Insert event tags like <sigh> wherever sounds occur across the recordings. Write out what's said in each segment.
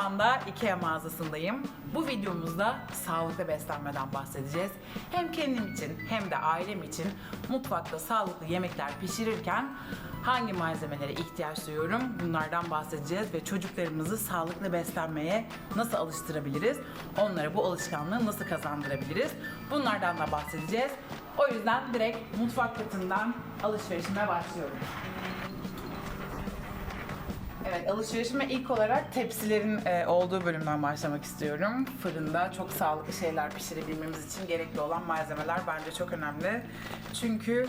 anda IKEA mağazasındayım. Bu videomuzda sağlıklı beslenmeden bahsedeceğiz. Hem kendim için hem de ailem için mutfakta sağlıklı yemekler pişirirken hangi malzemelere ihtiyaç duyuyorum bunlardan bahsedeceğiz ve çocuklarımızı sağlıklı beslenmeye nasıl alıştırabiliriz? Onlara bu alışkanlığı nasıl kazandırabiliriz? Bunlardan da bahsedeceğiz. O yüzden direkt mutfak katından alışverişime başlıyorum. Evet, alışverişime ilk olarak tepsilerin e, olduğu bölümden başlamak istiyorum. Fırında çok sağlıklı şeyler pişirebilmemiz için gerekli olan malzemeler bence çok önemli. Çünkü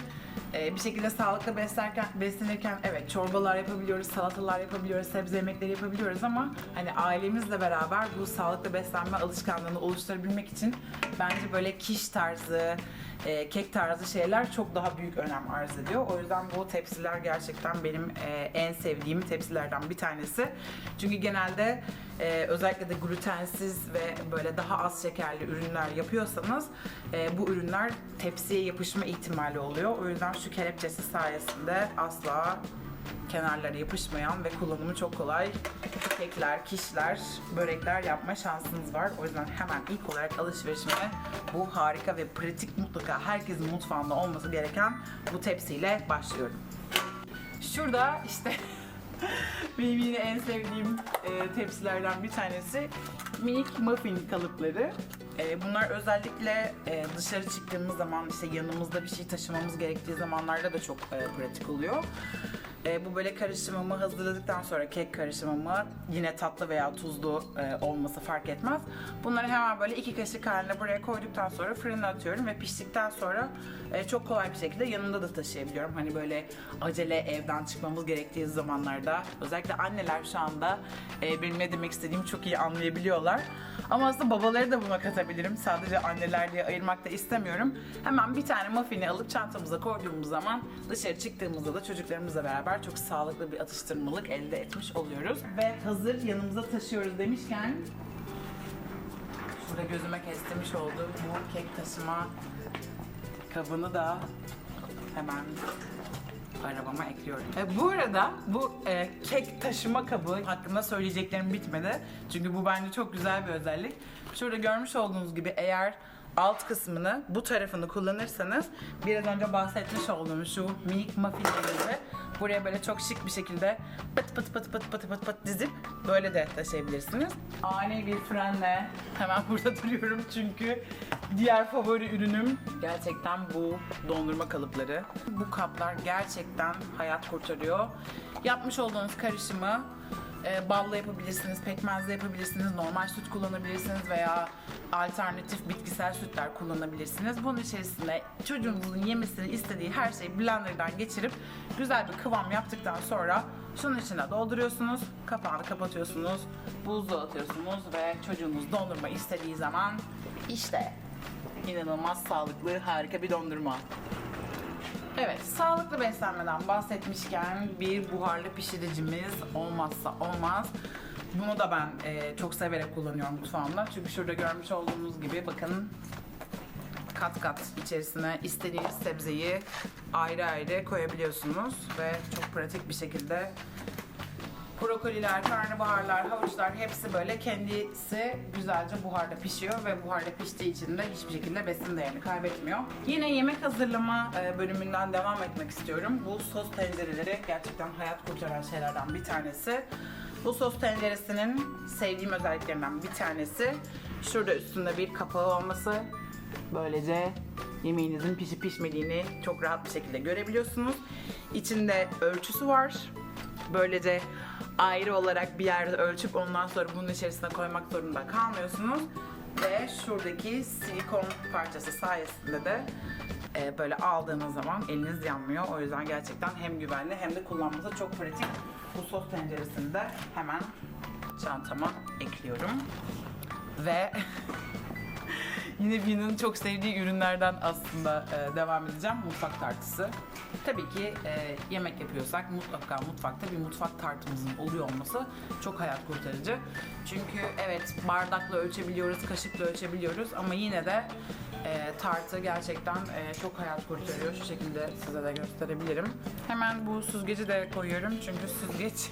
e, bir şekilde sağlıklı beslerken, beslenirken evet çorbalar yapabiliyoruz, salatalar yapabiliyoruz, sebze yemekleri yapabiliyoruz ama hani ailemizle beraber bu sağlıklı beslenme alışkanlığını oluşturabilmek için bence böyle kiş tarzı, e, kek tarzı şeyler çok daha büyük önem arz ediyor. O yüzden bu tepsiler gerçekten benim e, en sevdiğim tepsilerden bir tanesi. Çünkü genelde e, özellikle de glutensiz ve böyle daha az şekerli ürünler yapıyorsanız e, bu ürünler tepsiye yapışma ihtimali oluyor. O yüzden şu kelepçesi sayesinde asla kenarlara yapışmayan ve kullanımı çok kolay kekler, kişler, börekler yapma şansınız var. O yüzden hemen ilk olarak alışverişime bu harika ve pratik mutlaka herkesin mutfağında olması gereken bu tepsiyle başlıyorum. Şurada işte <laughs> benim yine en sevdiğim e, tepsilerden bir tanesi minik muffin kalıpları. E, bunlar özellikle e, dışarı çıktığımız zaman işte yanımızda bir şey taşımamız gerektiği zamanlarda da çok e, pratik oluyor. E, bu böyle karışımımı hazırladıktan sonra kek karışımımı yine tatlı veya tuzlu e, olması fark etmez. Bunları hemen böyle iki kaşık halinde buraya koyduktan sonra fırına atıyorum ve piştikten sonra e, çok kolay bir şekilde yanımda da taşıyabiliyorum. Hani böyle acele evden çıkmamız gerektiği zamanlarda özellikle anneler şu anda e, benim ne demek istediğimi çok iyi anlayabiliyorlar. Ama aslında babaları da buna katabilirim. Sadece anneler diye ayırmak da istemiyorum. Hemen bir tane muffini alıp çantamıza koyduğumuz zaman dışarı çıktığımızda da çocuklarımızla beraber çok sağlıklı bir atıştırmalık elde etmiş oluyoruz. Ve hazır yanımıza taşıyoruz demişken şurada gözüme kestirmiş olduğum bu kek taşıma kabını da hemen arabama ekliyorum. E, bu arada bu e, kek taşıma kabı hakkında söyleyeceklerim bitmedi. Çünkü bu bence çok güzel bir özellik. Şurada görmüş olduğunuz gibi eğer alt kısmını bu tarafını kullanırsanız biraz önce bahsetmiş olduğum şu minik muffinlerinizi buraya böyle çok şık bir şekilde pıt pıt pıt pıt pıt pıt pıt dizip böyle de taşıyabilirsiniz. Ani bir frenle hemen burada <laughs> duruyorum çünkü diğer favori ürünüm gerçekten bu dondurma kalıpları. Bu kaplar gerçekten hayat kurtarıyor. Yapmış olduğunuz karışımı e, balla yapabilirsiniz, pekmezle yapabilirsiniz, normal süt kullanabilirsiniz veya alternatif bitkisel sütler kullanabilirsiniz. Bunun içerisine çocuğunuzun yemesini istediği her şeyi blenderdan geçirip güzel bir kıvam yaptıktan sonra şunun içine dolduruyorsunuz, kapağını kapatıyorsunuz, buzluğa atıyorsunuz ve çocuğunuz dondurma istediği zaman işte inanılmaz sağlıklı harika bir dondurma. Evet, sağlıklı beslenmeden bahsetmişken bir buharlı pişiricimiz olmazsa olmaz. Bunu da ben e, çok severek kullanıyorum mutfağımda. Çünkü şurada görmüş olduğunuz gibi bakın kat kat içerisine istediğiniz sebzeyi ayrı ayrı koyabiliyorsunuz ve çok pratik bir şekilde brokoliler, karnabaharlar, havuçlar hepsi böyle kendisi güzelce buharda pişiyor ve buharda piştiği için de hiçbir şekilde besin değerini kaybetmiyor. Yine yemek hazırlama e, bölümünden devam etmek istiyorum. Bu sos tencereleri gerçekten hayat kurtaran şeylerden bir tanesi. Bu sos tenceresinin sevdiğim özelliklerinden bir tanesi şurada üstünde bir kapağı olması. Böylece yemeğinizin pişip pişmediğini çok rahat bir şekilde görebiliyorsunuz. İçinde ölçüsü var. Böylece ayrı olarak bir yerde ölçüp ondan sonra bunun içerisine koymak zorunda kalmıyorsunuz. Ve şuradaki silikon parçası sayesinde de e, böyle aldığınız zaman eliniz yanmıyor. O yüzden gerçekten hem güvenli hem de kullanması çok pratik. Bu sos tenceresini de hemen çantama ekliyorum. Ve <laughs> Yine Vina'nın çok sevdiği ürünlerden aslında e, devam edeceğim. Mutfak tartısı. Tabii ki e, yemek yapıyorsak mutlaka mutfakta bir mutfak tartımızın oluyor olması çok hayat kurtarıcı. Çünkü evet bardakla ölçebiliyoruz, kaşıkla ölçebiliyoruz ama yine de e, tartı gerçekten e, çok hayat kurtarıyor. Şu şekilde size de gösterebilirim. Hemen bu süzgeci de koyuyorum çünkü süzgeç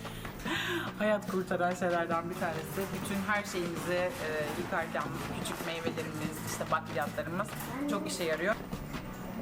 <laughs> hayat kurtaran şeylerden bir tanesi. Bütün her şeyimizi e, yıkarken küçük meyvelerimiz, işte bakliyatlarımız çok işe yarıyor.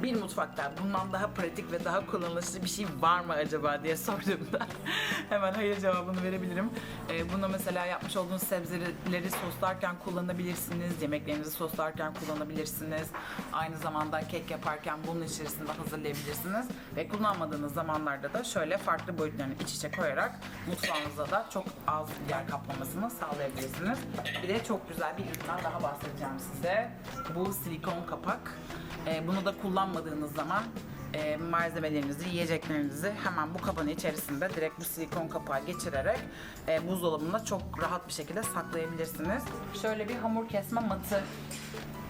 Bir mutfakta bundan daha pratik ve daha kullanışlı bir şey var mı acaba diye sorduğumda <laughs> hemen hayır cevabını verebilirim. Ee, bunu mesela yapmış olduğunuz sebzeleri soslarken kullanabilirsiniz, yemeklerinizi soslarken kullanabilirsiniz. Aynı zamanda kek yaparken bunun içerisinde hazırlayabilirsiniz. Ve kullanmadığınız zamanlarda da şöyle farklı boyutlarını iç içe koyarak mutfağınızda da çok az yer kaplamasını sağlayabilirsiniz. Bir de çok güzel bir üründen daha bahsedeceğim size. Bu silikon kapak. E, bunu da kullanmadığınız zaman e, malzemelerinizi, yiyeceklerinizi hemen bu kabın içerisinde direkt bu silikon kapağı geçirerek e, buzdolabında çok rahat bir şekilde saklayabilirsiniz. Şöyle bir hamur kesme matı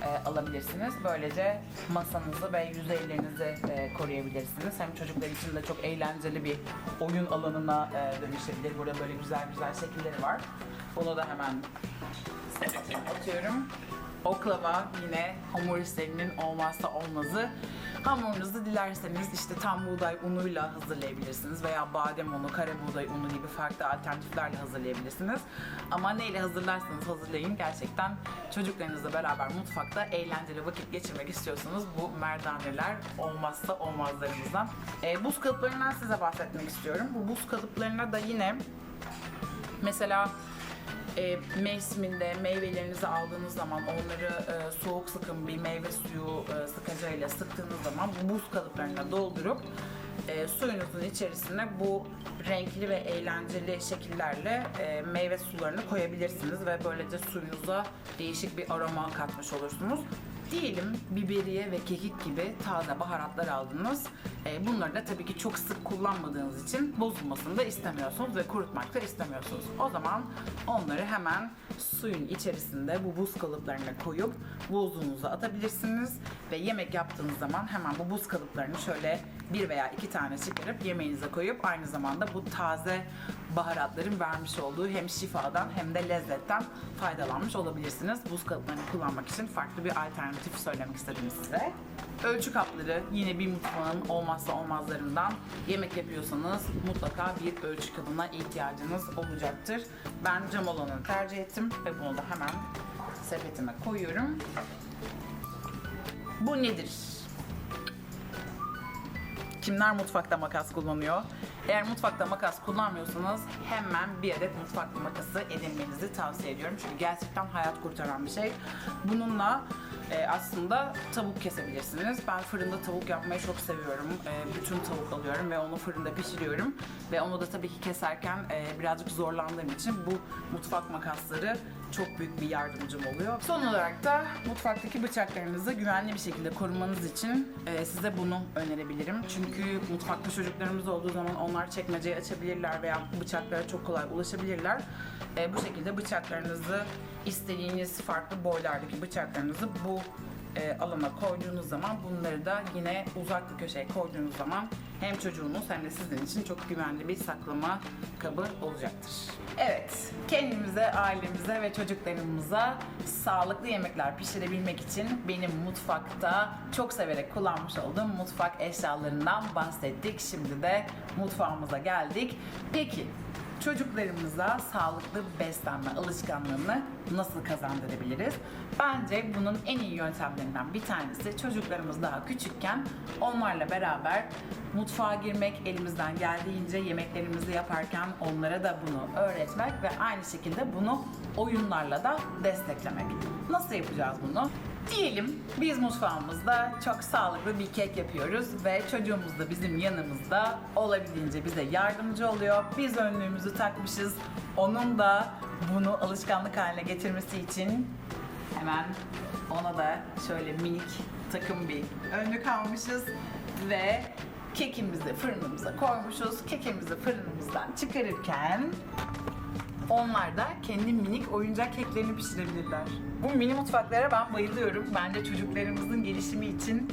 e, alabilirsiniz. Böylece masanızı ve yüzeylerinizi e, koruyabilirsiniz. Hem çocuklar için de çok eğlenceli bir oyun alanına e, dönüşebilir. Burada böyle güzel güzel şekilleri var. Bunu da hemen atıyorum. Oklava yine hamur işlerinin olmazsa olmazı. Hamurunuzu dilerseniz işte tam buğday unuyla hazırlayabilirsiniz veya badem unu, kare buğday unu gibi farklı alternatiflerle hazırlayabilirsiniz. Ama neyle hazırlarsanız hazırlayın gerçekten çocuklarınızla beraber mutfakta eğlenceli vakit geçirmek istiyorsanız bu merdaneler olmazsa olmazlarımızdan. Ee, buz kalıplarından size bahsetmek istiyorum. Bu buz kalıplarına da yine mesela e, mevsiminde meyvelerinizi aldığınız zaman onları e, soğuk sıkın bir meyve suyu e, sıkacağıyla sıktığınız zaman bu buz kalıplarına doldurup e, suyunuzun içerisine bu renkli ve eğlenceli şekillerle e, meyve sularını koyabilirsiniz ve böylece suyunuza değişik bir aroma katmış olursunuz. Diyelim biberiye ve kekik gibi taze baharatlar aldınız. E, bunları da tabii ki çok sık kullanmadığınız için bozulmasını da istemiyorsunuz ve kurutmak da istemiyorsunuz. O zaman onları hemen suyun içerisinde bu buz kalıplarına koyup buzluğunuza atabilirsiniz ve yemek yaptığınız zaman hemen bu buz kalıplarını şöyle bir veya iki tane çıkarıp yemeğinize koyup aynı zamanda bu taze baharatların vermiş olduğu hem şifadan hem de lezzetten faydalanmış olabilirsiniz. Buz kalıplarını kullanmak için farklı bir alternatif söylemek istedim size. Ölçü kapları yine bir mutfağın olmazsa olmazlarından. Yemek yapıyorsanız mutlaka bir ölçü kabına ihtiyacınız olacaktır. Ben cam olanını tercih ettim ve bunu da hemen sepetime koyuyorum. Bu nedir? Kimler mutfakta makas kullanıyor? Eğer mutfakta makas kullanmıyorsanız hemen bir adet mutfak makası edinmenizi tavsiye ediyorum. Çünkü gerçekten hayat kurtaran bir şey. Bununla e, aslında tavuk kesebilirsiniz. Ben fırında tavuk yapmayı çok seviyorum. E, bütün tavuk alıyorum ve onu fırında pişiriyorum. Ve onu da tabii ki keserken e, birazcık zorlandığım için bu mutfak makasları çok büyük bir yardımcım oluyor. Son olarak da mutfaktaki bıçaklarınızı güvenli bir şekilde korumanız için e, size bunu önerebilirim. Çünkü mutfakta çocuklarımız olduğu zaman onlar çekmeceyi açabilirler veya bıçaklara çok kolay ulaşabilirler. E, bu şekilde bıçaklarınızı istediğiniz farklı boylardaki bıçaklarınızı bu e, alana koyduğunuz zaman bunları da yine uzak köşeye koyduğunuz zaman hem çocuğunuz hem de sizin için çok güvenli bir saklama kabı olacaktır. Evet, kendimize, ailemize ve çocuklarımıza sağlıklı yemekler pişirebilmek için benim mutfakta çok severek kullanmış olduğum mutfak eşyalarından bahsettik. Şimdi de mutfağımıza geldik. Peki çocuklarımıza sağlıklı beslenme alışkanlığını nasıl kazandırabiliriz? Bence bunun en iyi yöntemlerinden bir tanesi çocuklarımız daha küçükken onlarla beraber mutfağa girmek, elimizden geldiğince yemeklerimizi yaparken onlara da bunu öğretmek ve aynı şekilde bunu oyunlarla da desteklemek. Nasıl yapacağız bunu? Diyelim biz mutfağımızda çok sağlıklı bir kek yapıyoruz ve çocuğumuz da bizim yanımızda olabildiğince bize yardımcı oluyor. Biz önlüğümüzü takmışız. Onun da bunu alışkanlık haline getirmesi için hemen ona da şöyle minik takım bir önlük almışız ve kekimizi fırınımıza koymuşuz. Kekimizi fırınımızdan çıkarırken onlar da kendi minik oyuncak keklerini pişirebilirler. Bu mini mutfaklara ben bayılıyorum. Bence çocuklarımızın gelişimi için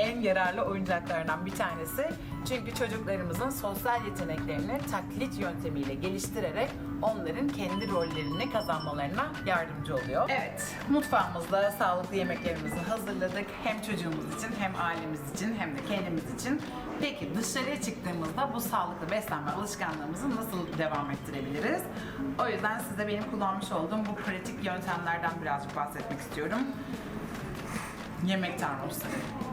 en yararlı oyuncaklardan bir tanesi. Çünkü çocuklarımızın sosyal yeteneklerini taklit yöntemiyle geliştirerek onların kendi rollerini kazanmalarına yardımcı oluyor. Evet, mutfağımızda sağlıklı yemeklerimizi hazırladık. Hem çocuğumuz için hem ailemiz için hem de kendimiz için. Peki dışarıya çıktığımızda bu sağlıklı beslenme alışkanlığımızı nasıl devam ettirebiliriz? O yüzden size benim kullanmış olduğum bu pratik yöntemlerden birazcık bahsetmek istiyorum. Yemek termosları.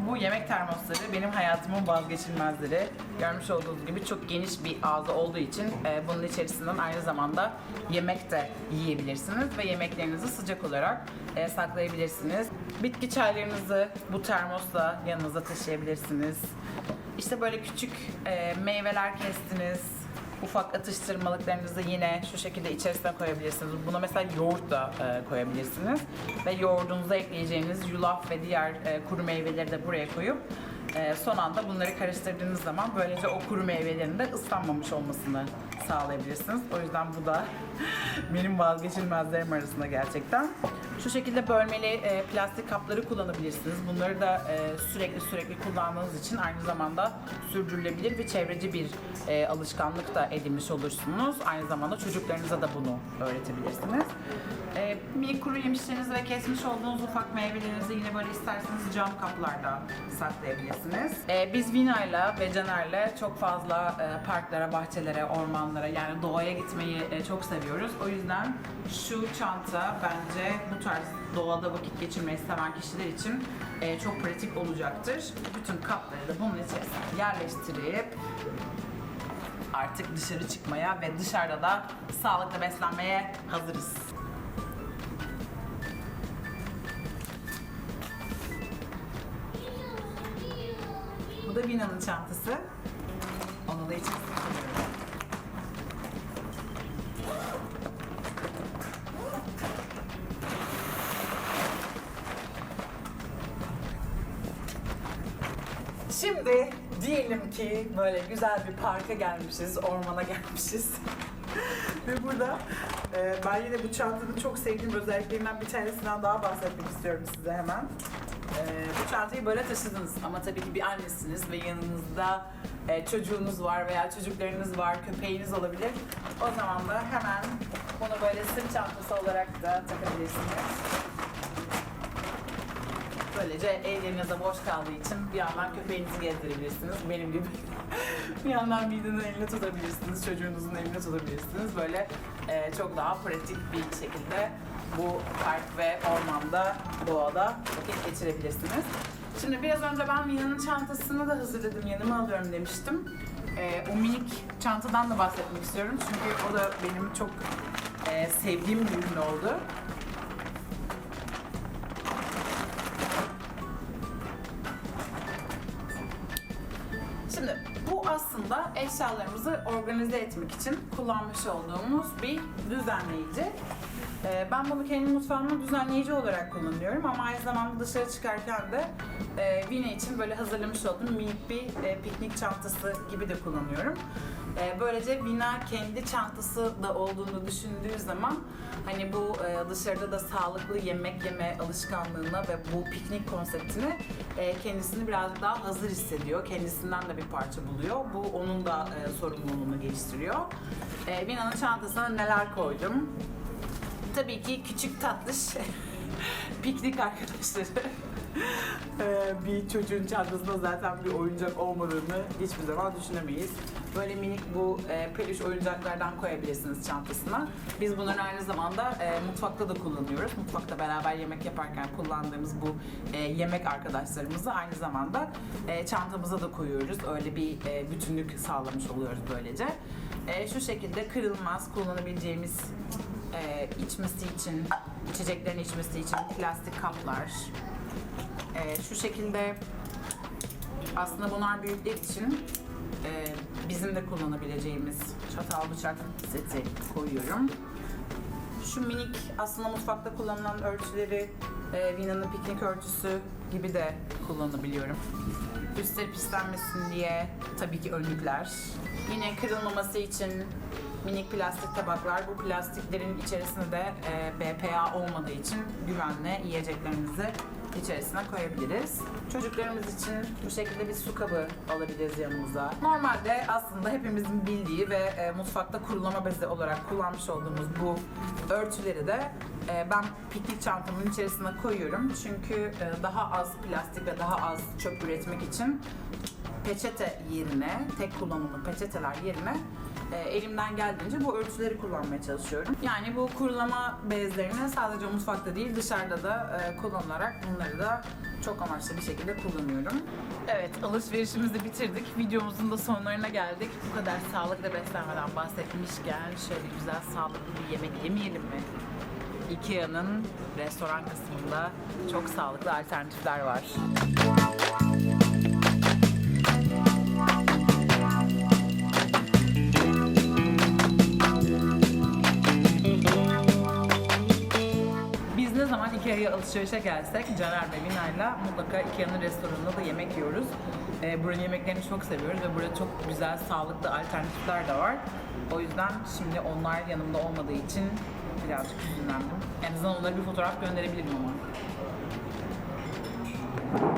Bu yemek termosları benim hayatımın vazgeçilmezleri. Görmüş olduğunuz gibi çok geniş bir ağzı olduğu için e, bunun içerisinden aynı zamanda yemek de yiyebilirsiniz ve yemeklerinizi sıcak olarak e, saklayabilirsiniz. Bitki çaylarınızı bu termosla yanınıza taşıyabilirsiniz. İşte böyle küçük e, meyveler kestiniz, ufak atıştırmalıklarınızı yine şu şekilde içerisine koyabilirsiniz. Buna mesela yoğurt da e, koyabilirsiniz. Ve yoğurdunuza ekleyeceğiniz yulaf ve diğer e, kuru meyveleri de buraya koyup e, son anda bunları karıştırdığınız zaman böylece o kuru meyvelerin de ıslanmamış olmasını sağlayabilirsiniz. O yüzden bu da <laughs> benim vazgeçilmezlerim arasında gerçekten. Şu şekilde bölmeli e, plastik kapları kullanabilirsiniz. Bunları da e, sürekli sürekli kullandığınız için aynı zamanda sürdürülebilir ve çevreci bir e, alışkanlık da edinmiş olursunuz. Aynı zamanda çocuklarınıza da bunu öğretebilirsiniz. E, minik kuru yemişlerinizi ve kesmiş olduğunuz ufak meyvelerinizi yine böyle isterseniz cam kaplarda saklayabilirsiniz. E, biz Vina'yla ve Caner'le çok fazla e, parklara, bahçelere, ormanlara yani doğaya gitmeyi e, çok seviyoruz. O yüzden şu çanta bence bu tarz doğada vakit geçirmeyi seven kişiler için e, çok pratik olacaktır. Bütün kapları da bunun içerisine yerleştirip artık dışarı çıkmaya ve dışarıda da sağlıklı beslenmeye hazırız. Bu da Vina'nın çantası. Onu da içerisine koyuyorum. Şimdi diyelim ki böyle güzel bir parka gelmişiz, ormana gelmişiz. <laughs> Ve burada e, ben yine bu çantanın çok sevdiğim özelliklerinden bir tanesinden daha bahsetmek istiyorum size hemen. E, bu çantayı böyle taşıdınız ama tabii ki bir annesiniz ve yanınızda e, çocuğunuz var veya çocuklarınız var, köpeğiniz olabilir. O zaman da hemen bunu böyle sırt çantası olarak da takabilirsiniz. Böylece ellerinize boş kaldığı için bir yandan köpeğinizi gezdirebilirsiniz. Benim gibi. <laughs> bir yandan midinin elini tutabilirsiniz, çocuğunuzun elini tutabilirsiniz. Böyle e, çok daha pratik bir şekilde bu park ve ormanda, doğada vakit geçirebilirsiniz. Şimdi biraz önce ben Mina'nın çantasını da hazırladım, yanıma alıyorum demiştim. E, o minik çantadan da bahsetmek istiyorum çünkü o da benim çok e, sevdiğim bir ürün oldu. Aslında eşyalarımızı organize etmek için kullanmış olduğumuz bir düzenleyici. Ee, ben bunu kendi mutfağımda düzenleyici olarak kullanıyorum ama aynı zamanda dışarı çıkarken de e, Vine için böyle hazırlamış olduğum minik bir e, piknik çantası gibi de kullanıyorum. E, böylece Vina kendi çantası da olduğunu düşündüğü zaman hani bu dışarıda da sağlıklı yemek yeme alışkanlığına ve bu piknik konseptine kendisini birazcık daha hazır hissediyor. Kendisinden de bir parça buluyor. Bu onun da e, sorumluluğunu geliştiriyor. E, Vina'nın çantasına neler koydum? Tabii ki küçük tatlış <laughs> piknik arkadaşları. Ee, <laughs> bir çocuğun çantasında zaten bir oyuncak olmadığını hiçbir zaman düşünemeyiz. Böyle minik bu e, peluş oyuncaklardan koyabilirsiniz çantasına. Biz bunları aynı zamanda e, mutfakta da kullanıyoruz. Mutfakta beraber yemek yaparken kullandığımız bu e, yemek arkadaşlarımızı aynı zamanda e, çantamıza da koyuyoruz. Öyle bir e, bütünlük sağlamış oluyoruz böylece. E, şu şekilde kırılmaz kullanabileceğimiz e, içmesi için, içeceklerin içmesi için plastik kaplar. E, şu şekilde aslında bunlar büyükler için e, bizim de kullanabileceğimiz çatal bıçak seti koyuyorum. Şu minik aslında mutfakta kullanılan örtüleri e, Vina'nın piknik örtüsü gibi de kullanabiliyorum. Üstleri pislenmesin diye tabii ki önlükler. Yine kırılmaması için minik plastik tabaklar. Bu plastiklerin içerisinde de e, BPA olmadığı için güvenle yiyeceklerinizi içerisine koyabiliriz. Çocuklarımız için bu şekilde bir su kabı alabiliriz yanımıza. Normalde aslında hepimizin bildiği ve e, mutfakta kurulama bezi olarak kullanmış olduğumuz bu örtüleri de e, ben piknik çantamın içerisine koyuyorum. Çünkü e, daha az plastik ve daha az çöp üretmek için peçete yerine, tek kullanımlı peçeteler yerine e, elimden geldiğince bu örtüleri kullanmaya çalışıyorum. Yani bu kurulama bezlerini sadece mutfakta değil dışarıda da e, kullanılarak bunları da çok amaçlı bir şekilde kullanıyorum. Evet alışverişimizi bitirdik. Videomuzun da sonlarına geldik. Bu kadar sağlıklı beslenmeden bahsetmişken şöyle güzel sağlıklı bir yemek yemeyelim mi? Ikea'nın restoran kısmında çok sağlıklı alternatifler var. Ikea'ya alışverişe gelsek Caner ve Vinay'la mutlaka Ikea'nın restoranında da yemek yiyoruz. Ee, buranın yemeklerini çok seviyoruz ve burada çok güzel sağlıklı alternatifler de var. O yüzden şimdi onlar yanımda olmadığı için birazcık üzüldüm. En azından onlara bir fotoğraf gönderebilirim ama.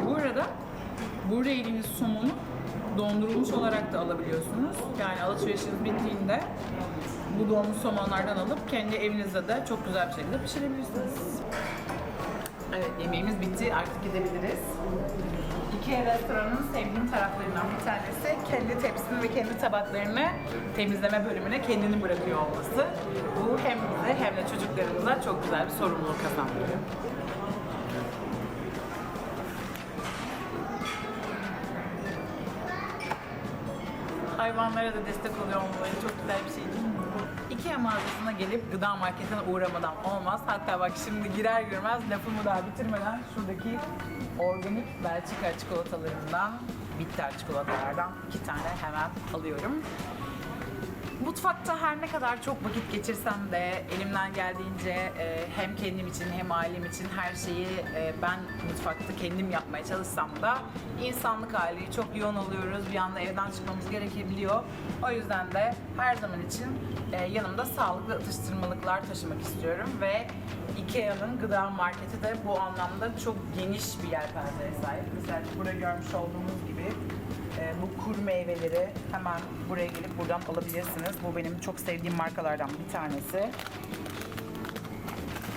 Bu arada burada yediğiniz somonu dondurulmuş olarak da alabiliyorsunuz. Yani alışverişiniz bittiğinde bu donmuş somonlardan alıp kendi evinizde de çok güzel bir şekilde pişirebilirsiniz. Evet yemeğimiz bitti artık gidebiliriz. Ikea restoranın sevdiğim taraflarından bir tanesi kendi tepsini ve kendi tabaklarını temizleme bölümüne kendini bırakıyor olması. Bu hem bize hem de çocuklarımıza çok güzel bir sorumluluk kazandırıyor. Hayvanlara da destek oluyor olmaları çok güzel bir şey değil mi? Ikea mağazasına gelip gıda marketine uğramadan olmaz. Hatta bak şimdi girer girmez lafımı daha bitirmeden şuradaki organik Belçika çikolatalarından, bitter çikolatalardan iki tane hemen alıyorum. Mutfakta her ne kadar çok vakit geçirsem de elimden geldiğince e, hem kendim için hem ailem için her şeyi e, ben mutfakta kendim yapmaya çalışsam da insanlık hali çok yoğun oluyoruz. Bir anda evden çıkmamız gerekebiliyor. O yüzden de her zaman için e, yanımda sağlıklı atıştırmalıklar taşımak istiyorum ve Ikea'nın gıda marketi de bu anlamda çok geniş bir yelpazeye sahip. Mesela burada görmüş olduğunuz gibi ee, bu kur meyveleri hemen buraya gelip buradan alabilirsiniz. Bu benim çok sevdiğim markalardan bir tanesi.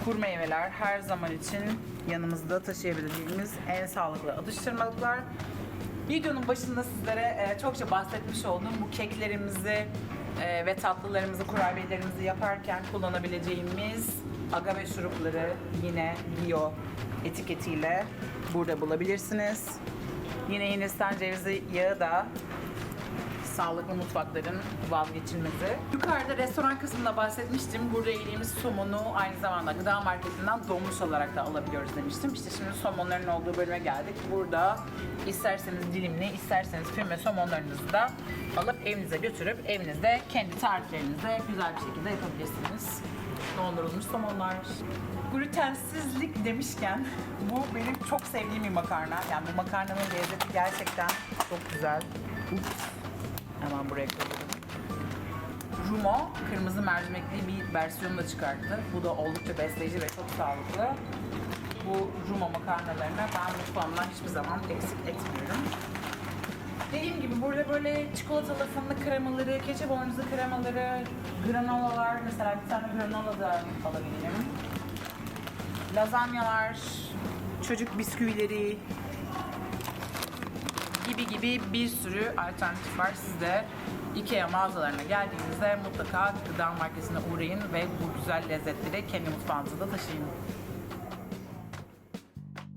Kur meyveler her zaman için yanımızda taşıyabileceğimiz en sağlıklı atıştırmalıklar. Videonun başında sizlere e, çokça bahsetmiş olduğum bu keklerimizi e, ve tatlılarımızı, kurabiyelerimizi yaparken kullanabileceğimiz agave şurupları yine bio etiketiyle burada bulabilirsiniz. Yine Hindistan cevizi yağı da sağlıklı mutfakların vazgeçilmezi. Yukarıda restoran kısmında bahsetmiştim. Burada yediğimiz somonu aynı zamanda gıda marketinden donmuş olarak da alabiliyoruz demiştim. İşte şimdi somonların olduğu bölüme geldik. Burada isterseniz dilimli, isterseniz füme somonlarınızı da alıp evinize götürüp evinizde kendi tariflerinizle güzel bir şekilde yapabilirsiniz. Dondurulmuş somonlar. Glutensizlik demişken bu benim çok sevdiğim bir makarna. Yani bu makarnanın lezzeti gerçekten çok güzel. Ups. Hemen buraya koyuyorum. Rumo kırmızı mercimekli bir versiyonu da çıkarttı. Bu da oldukça besleyici ve çok sağlıklı. Bu Rumo makarnalarını ben mutfağımdan hiçbir zaman eksik etmiyorum. Dediğim gibi burada böyle çikolatalı fındık kremaları, keçe boynuzu kremaları, granolalar, mesela bir tane granola da alabilirim. Lazanyalar, çocuk bisküvileri, gibi gibi bir sürü alternatif var. Siz de Ikea mağazalarına geldiğinizde mutlaka gıda marketine uğrayın ve bu güzel lezzetleri kendi mutfağınıza da taşıyın.